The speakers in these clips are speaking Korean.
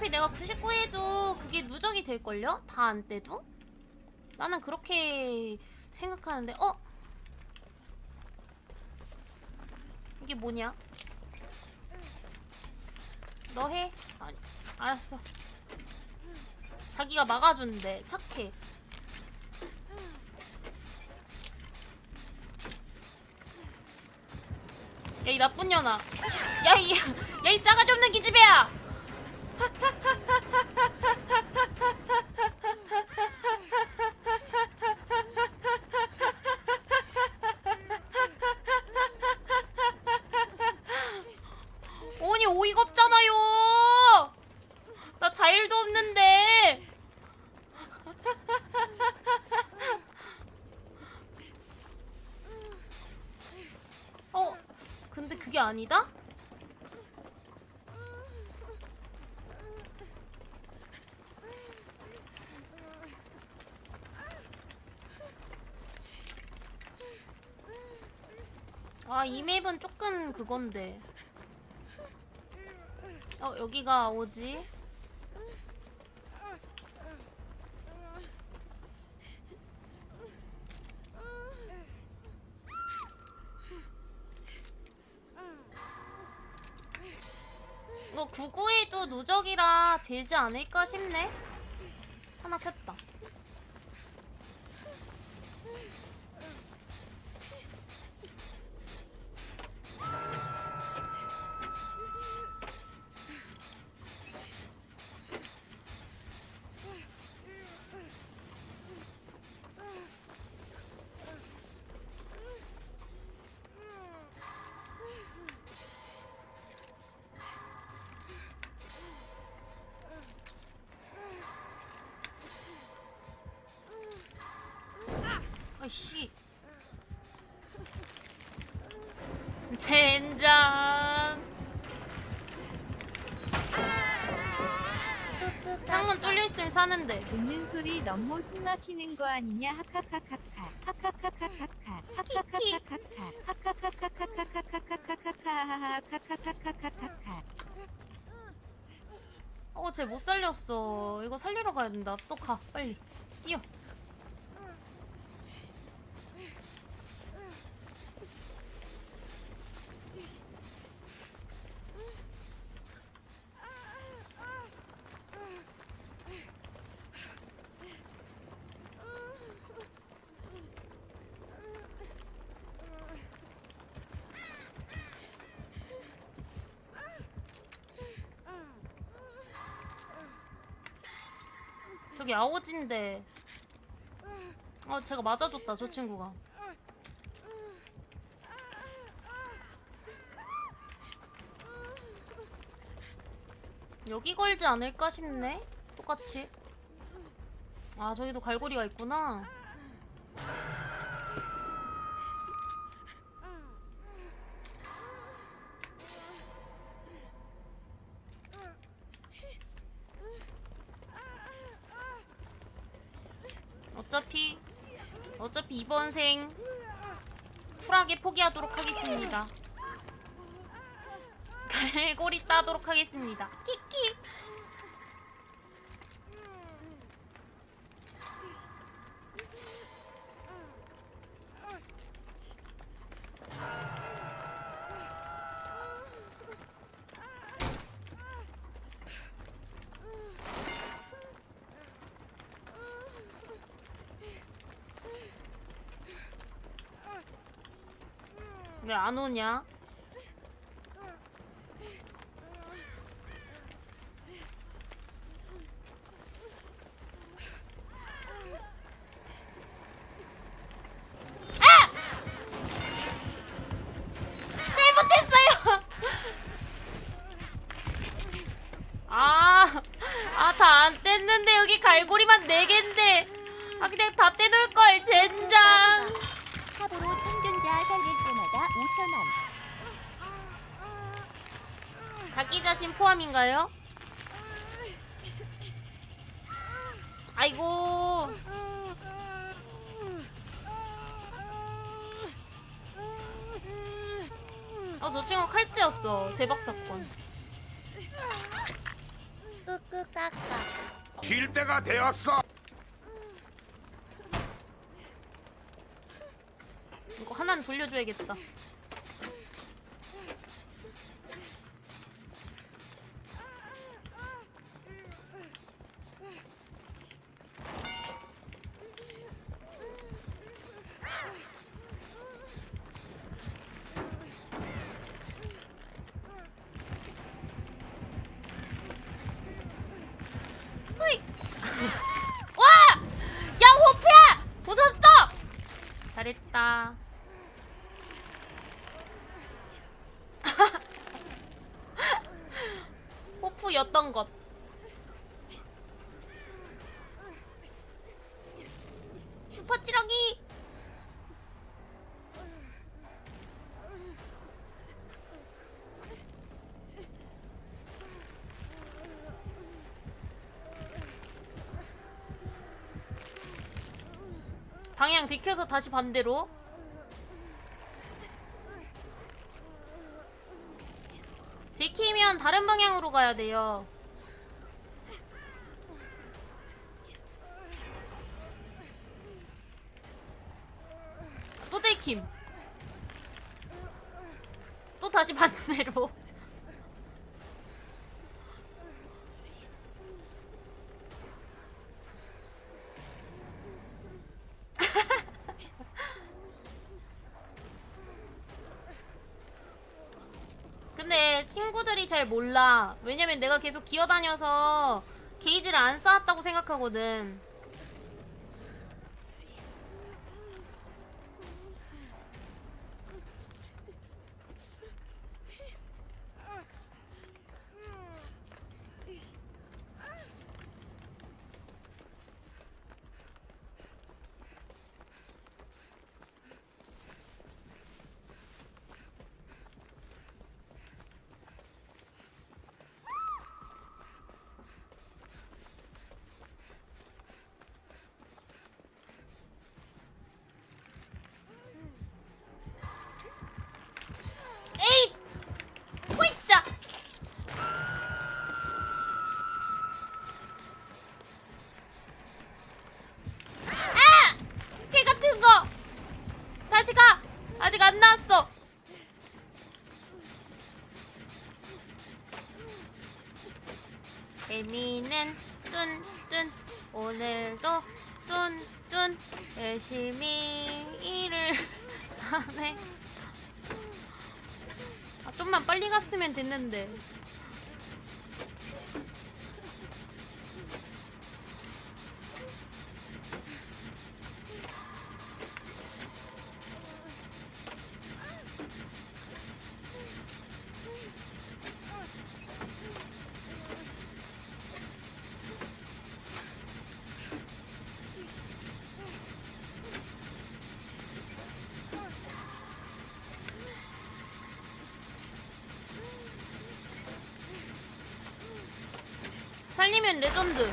어차피 내가 99 해도 그게 누적이 될걸요? 다 안 떼도? 나는 그렇게 생각하는데 어? 이게 뭐냐? 너 해? 아니, 알았어 자기가 막아준대 착해 야 이 나쁜 년아 야이 야이 싸가지 없는 기집애야 아니 어이가 없잖아요 나 자일도 없는데 어 근데 그게 아니다? 아, 이 맵은 조금 그건데. 어, 여기가 어디? 이거 99에도 누적이라 되지 않을까 싶네? 하나 폈다. 아이씨. 젠장. 창문 뚫려 있으면 사는데. 웃는 소리 너무 숨 막히는 거 아니냐 하카카카카 하카카카카카 하카카카카카 하카카카카카카카카카카카카카카카카카카 어, 쟤 못 살렸어. 이거 살리러 가야 된다. 또 가, 빨리. 뛰어. 저기 아오지인데. 어, 제가 맞아줬다, 저 친구가. 여기 걸지 않을까 싶네? 똑같이. 아, 저기도 갈고리가 있구나. 어차피 어차피 이번 생 쿨하게 포기하도록 하겠습니다. 갈고리 따도록 하겠습니다. 키키. 왜 안 오냐? 포함인가요? 아이고. 어, 저 친구 칼찌였어. 대박 사건. 끄끄 까까. 쉴 때가 되었어. 이거 하나는 돌려줘야겠다. 호이. 와! 야, 호프야! 부쉈어! 잘했다. 호프였던 것. 슈퍼찌렁이! 방향 들켜서 다시 반대로. 들키면 다른 방향으로 가야 돼요. 또 들킴. 또 다시 반대로. 근데 친구들이 잘 몰라. 왜냐면 내가 계속 기어다녀서 게이지를 안 쌓았다고 생각하거든. 에잇! 호이자! 아! 개 같은 거! 다시 가! 아직 안 나왔어! 재미는 뚠뚠 오늘도 뚠뚠 열심히 일을 하네 아, 좀만 빨리 갔으면 됐는데. 살리면 레전드.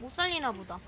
못 살리나 보다.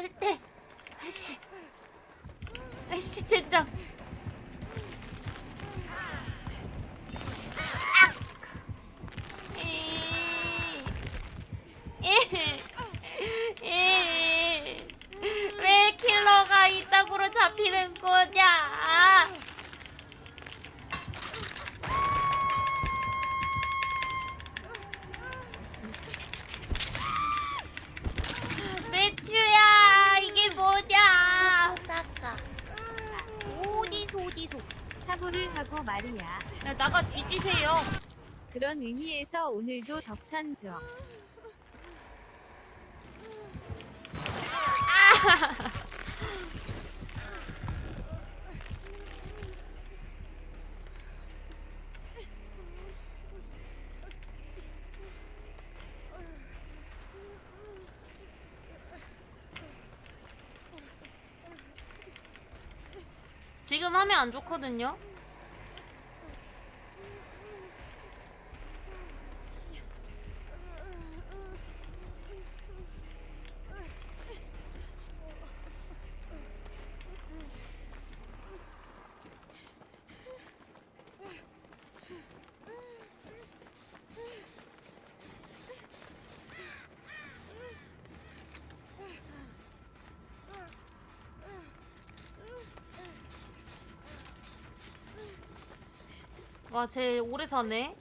절대. 아씨. 아씨 젠장 왜 킬러가 이따구로 잡히는 거냐 매튜야 이게 뭐냐 거 말이야. 야, 나가 뒤지세요. 그런 의미에서 오늘도 덕찬죠. 지금 하면 안 좋거든요. 와, 쟤 오래 사네.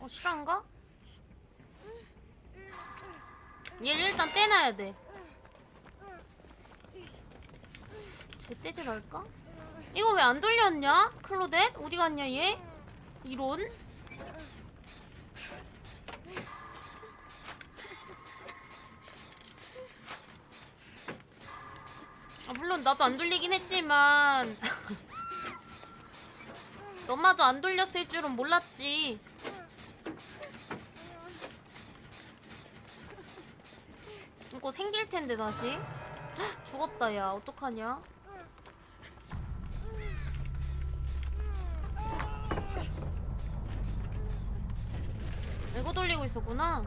어, 실한가? 얘를 일단 떼놔야 돼. 쟤 떼지 말까? 이거 왜 안 돌렸냐? 클로덴? 어디 갔냐, 얘? 이런? 아, 물론 나도 안 돌리긴 했지만 너마저 안 돌렸을 줄은 몰랐지. 이거 생길 텐데 다시. 헉, 죽었다 야 어떡하냐? 있었구나.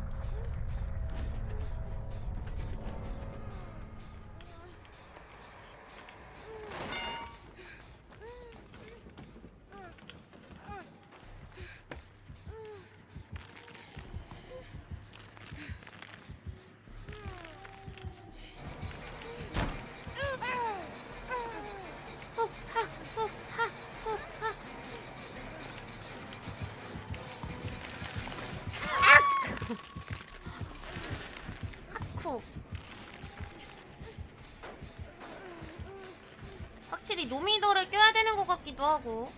같기도 하고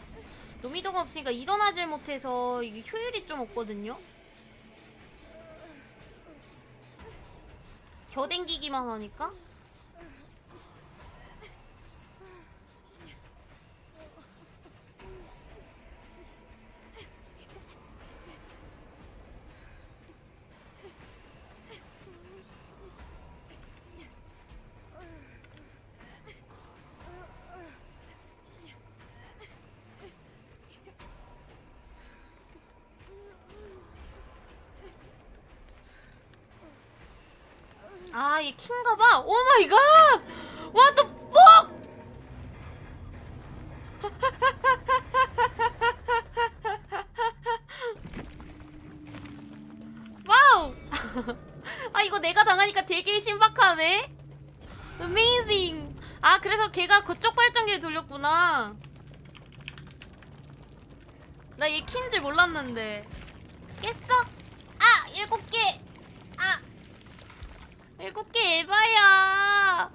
노미더가 없으니까 일어나질 못해서 이게 효율이 좀 없거든요. 겨댕기기만 하니까. 아, 얘 킹가 봐. 오 마이 갓! What! 와우! 아, 이거 내가 당하니까 되게 신박하네. Amazing! 아, 그래서 걔가 그쪽 발전기를 돌렸구나. 나 얘 킨 줄 몰랐는데. 깼어? 아! 일곱 개! 아! 일곱 개 에바야.